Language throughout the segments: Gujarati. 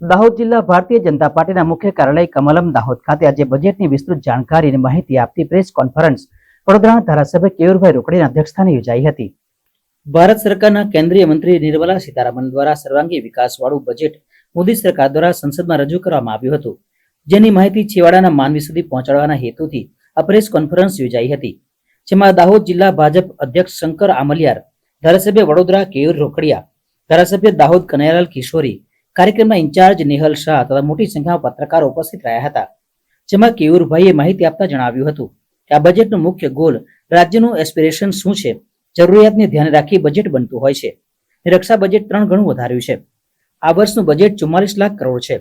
દાહોદ જિલ્લા ભારતીય જનતા પાર્ટીના મુખ્ય કાર્યાલય કમલમ દાહોદ ખાતે આજે બજેટની વિસ્તૃત જાણકારી અને માહિતી આપતી પ્રેસ કોન્ફરન્સ વડોદરાના ધારાસભ્ય કેયુરભાઈ રોકડીના અધ્યક્ષસ્થાને યોજાઈ હતી. ભારત સરકારના કેન્દ્રીય મંત્રી નિર્મલા સીતારામન દ્વારા સર્વાંગી વિકાસવાળું બજેટ મોદી સરકાર દ્વારા સંસદમાં રજૂ કરવામાં આવ્યું હતું, જેની માહિતી છેવાડાના માનવી સુધી પહોંચાડવાના હેતુથી આ પ્રેસ કોન્ફરન્સ યોજાઈ હતી, જેમાં દાહોદ જિલ્લા ભાજપ અધ્યક્ષ શંકર આમલિયાર, ધારાસભ્ય વડોદરા કેયુર રોકડિયા, ધારાસભ્ય દાહોદ કનૈયાલાલ કિશોરી કાર્યક્રમના ઇન્ચાર્જ નેહલ શાહ તથા મોટી સંખ્યામાં પત્રકારો ઉપસ્થિત રહ્યા હતા, જેમાં કેયુરભાઈએ માહિતી આપતા જણાવ્યું હતું કે આ બજેટનો મુખ્ય ગોલ રાજ્યનું એસ્પિરેશન શું છે? જરૂરિયાતને ધ્યાને રાખી બજેટ બનતું હોય છે. રક્ષા બજેટ ત્રણ ગણું વધાર્યું છે. આ વર્ષનું બજેટ ચુમ્માલીસ લાખ કરોડ છે.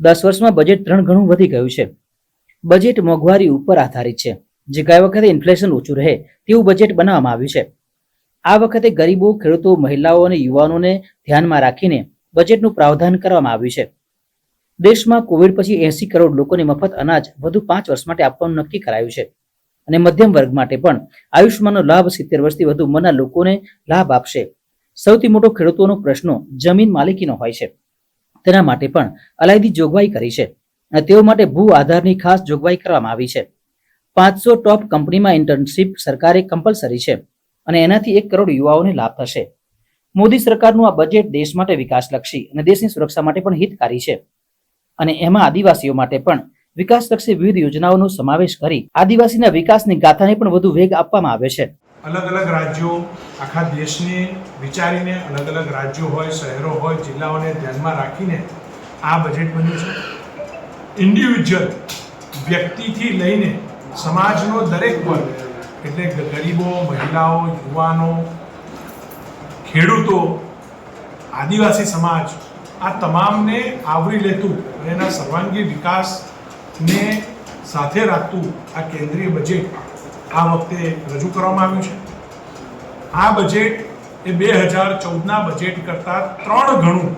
દસ વર્ષમાં બજેટ ત્રણ ગણું વધી ગયું છે. બજેટ મોંઘવારી ઉપર આધારિત છે. જે ગયા વખતે ઇન્ફ્લેશન ઓછું રહે તેવું બજેટ બનાવવામાં આવ્યું છે. આ વખતે ગરીબો, ખેડૂતો, મહિલાઓ અને યુવાનોને ધ્યાનમાં રાખીને બજેટનું પ્રાવધાન કરવામાં આવ્યું છે. દેશમાં કોવિડ પછી એસી કરોડ લોકોને મફત અનાજ વધુ પાંચ વર્ષ માટે આપવાનું નક્કી કરાયું છે. અને મધ્યમ વર્ગ માટે પણ આયુષ્માનનો લાભ સિત્તેર વર્ષથી વધુ ઉંમરના લોકોને લાભ આપશે. સૌથી મોટો ખેડૂતોનો પ્રશ્નો જમીન માલિકીનો હોય છે. તેના માટે પણ અલાયદી જોગવાઈ કરી છે અને તેઓ માટે ભૂ આધારની ખાસ જોગવાઈ કરવામાં આવી છે. પાંચસો ટોપ કંપનીમાં ઇન્ટર્નશીપ સરકારે કમ્પલસરી છે અને એનાથી એક કરોડ યુવાઓને લાભ થશે. મોદી સરકારનું આ બજેટ દેશ માટે વિકાસલક્ષી અને દેશની સુરક્ષા માટે પણ હિતકારી છે. અને એમાં આદિવાસીઓ માટે પણ વિકાસલક્ષી વિવિધ યોજનાઓનો સમાવેશ કરી આદિવાસીના વિકાસની ગાથાને પણ વધુ વેગ આપવામાં આવે છે. અલગ અલગ રાજ્યો આખા દેશને વિચારીને અલગ અલગ રાજ્યો હોય, શહેરો હોય, જિલ્લાઓને ધ્યાનમાં રાખીને આ બજેટ બન્યું છે. ઇન્ડિવિજ્યુઅલ વ્યક્તિથી લઈને સમાજનો દરેક વર્ગ, એટલે ગરીબો, મહિલાઓ, યુવાનો ખેડૂતો, આદિવાસી સમાજ, આ તમામને આવરી લેતું અને એના સર્વાંગી વિકાસને સાથે રાખતું આ કેન્દ્રીય બજેટ આ વખતે રજૂ કરવામાં આવ્યું છે. આ બજેટ એ બે હજાર ચૌદના બજેટ કરતાં ત્રણ ગણું,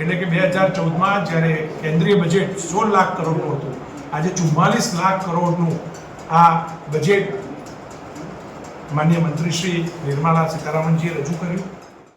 એટલે કે બે હજાર ચૌદમાં જ્યારે કેન્દ્રીય બજેટ સોળ લાખ કરોડનું હતું, આજે ચુમ્માલીસ લાખ કરોડનું આ બજેટ માન્ય મંત્રી શ્રી નિર્મલા સીતારામનજીએ રજૂ કર્યું.